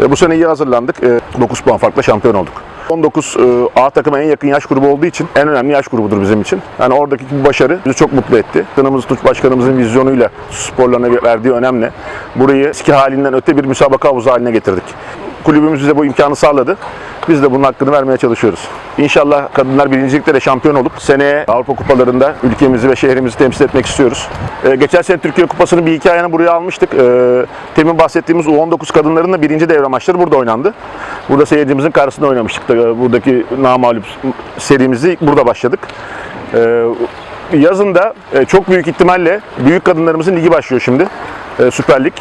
E, bu sene iyi hazırlandık. E, 9 puan farkla şampiyon olduk. 19 e, A takıma en yakın yaş grubu olduğu için en önemli yaş grubudur bizim için. Yani oradaki bu başarı bizi çok mutlu etti. Başkanımız Tuç Başkanımızın vizyonuyla sporlarına verdiği önemli. Burayı eski halinden öte bir müsabaka havuzu haline getirdik. Kulübümüz bize bu imkanı sağladı. Biz de bunun hakkını vermeye çalışıyoruz. İnşallah kadınlar birincilikte de şampiyon olup seneye Avrupa Kupalarında ülkemizi ve şehrimizi temsil etmek istiyoruz. Ee, geçen sene Türkiye Kupası'nın bir iki ayağını buraya almıştık. Ee, temin bahsettiğimiz U19 kadınların da birinci devre maçları burada oynandı. Burada seyircimizin karşısında oynamıştık. da, Buradaki namağlup serimizi burada başladık. Ee, yazın da e, çok büyük ihtimalle büyük kadınlarımızın ligi başlıyor şimdi. E, Süper Lig.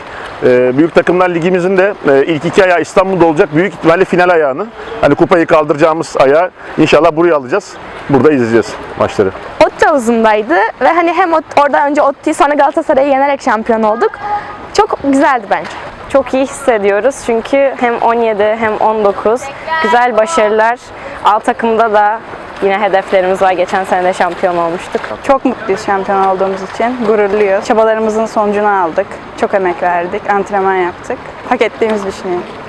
E, büyük takımlar ligimizin de e, ilk iki ayağı İstanbul'da olacak. Büyük ihtimalle final ayağını. Hani kupayı kaldıracağımız ayağı inşallah buraya alacağız. Burada izleyeceğiz maçları. Otti havuzundaydı ve hani hem orada önce Otti'yi sonra Galatasaray'ı yenerek şampiyon olduk. Çok güzeldi bence. Çok iyi hissediyoruz çünkü hem 17 hem 19 güzel başarılar. Alt takımda da yine hedeflerimiz var. Geçen sene de şampiyon olmuştuk. Çok mutluyuz şampiyon olduğumuz için. Gururluyuz. Çabalarımızın sonucunu aldık. Çok emek verdik. Antrenman yaptık. Hak ettiğimizi düşünüyorum.